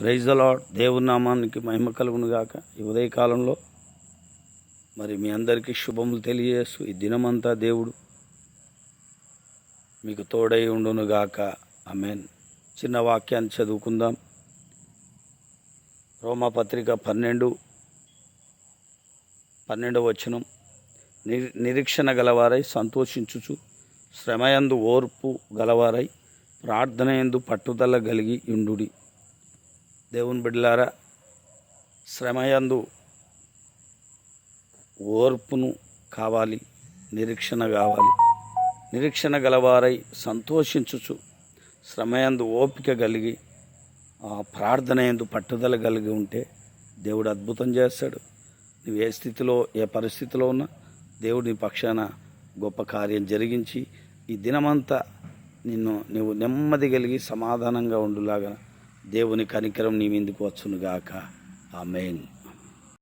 Praise అలాడ్ దేవుని నామానికి మహిమ కలుగును గాక ఈ ఉదయకాలంలో మరి మీ అందరికీ శుభములు తెలియజేస్తూ ఈ దినమంతా దేవుడు మీకు తోడై ఉండును గాక అమెన్ చిన్న వాక్యాన్ని చదువుకుందాం. రోమాపత్రిక పన్నెండు పన్నెండవ వచనం. ని నిరీక్షణ గలవారై సంతోషించుచు శ్రమయందు ఓర్పు గలవారై ప్రార్థనయందు పట్టుదల కలిగి ఉండుడి. దేవుని బిడ్డలారా శ్రమయందు ఓర్పును కావాలి నిరీక్షణ కావాలి. నిరీక్షణ గలవారై సంతోషించుచు శ్రమయందు ఓపిక కలిగి ఆ ప్రార్థన ఎందు పట్టుదల కలిగి ఉంటే దేవుడు అద్భుతం చేస్తాడు. నువ్వు ఏ స్థితిలో ఏ పరిస్థితిలో ఉన్నా దేవుడిని పక్షాన గొప్ప కార్యం జరిగించి ఈ దినమంతా నిన్ను నువ్వు నెమ్మది కలిగి సమాధానంగా ఉండులాగా దేవుని కనికరం నీ మీదకు వచ్చునుగాక? మెయిన్